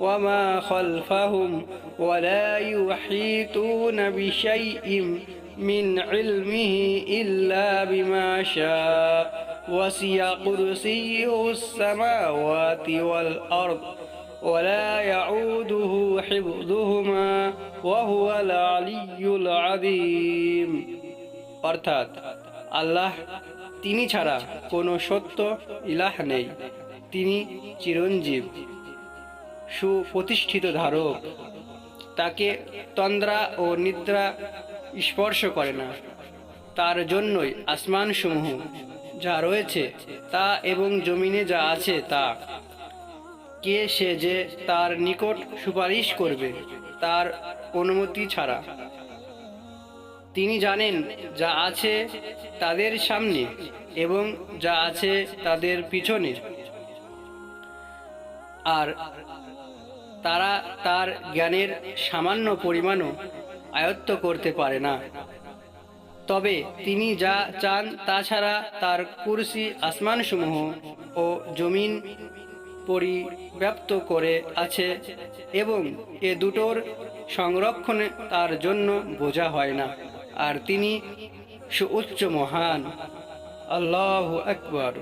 وما خلفهم ولا يحيطون بشيء من علمه إلا بما شاء وسع كرسيه السماوات والأرض ولا يعوده حفظهما وهو العلي العظيم অর্থাৎ আল্লাহ তিনি ছাড়া কোনো সত্য ইলাহ নেই তিনি চিরঞ্জীব সুপ্রতিষ্ঠিত ধারক। তাকে তন্দ্রা ও নিদ্রা স্পর্শ করে না। তার জন্যই আসমানসমূহ যা রয়েছে তা এবং জমিনে যা আছে তা। কে সে যে তার নিকট সুপারিশ করবে, তার অনুমতি ছাড়া। তিনি জানেন যা আছে তাদের সামনে এবং যা আছে তাদের পিছনে। আর তারা তার জ্ঞানের সামান্য পরিমাণও আয়ত্ত করতে পারে না। তবে তিনি যা চান তাছাড়া তার কুরসি আসমানসমূহ ও জমিন পরিব্যাপ্ত করে আছে এবং এ দুটোর সংরক্ষণে তার জন্য বোঝা হয় না। আর তিনি সুউচ্চ মহান। আল্লাহ আকবর।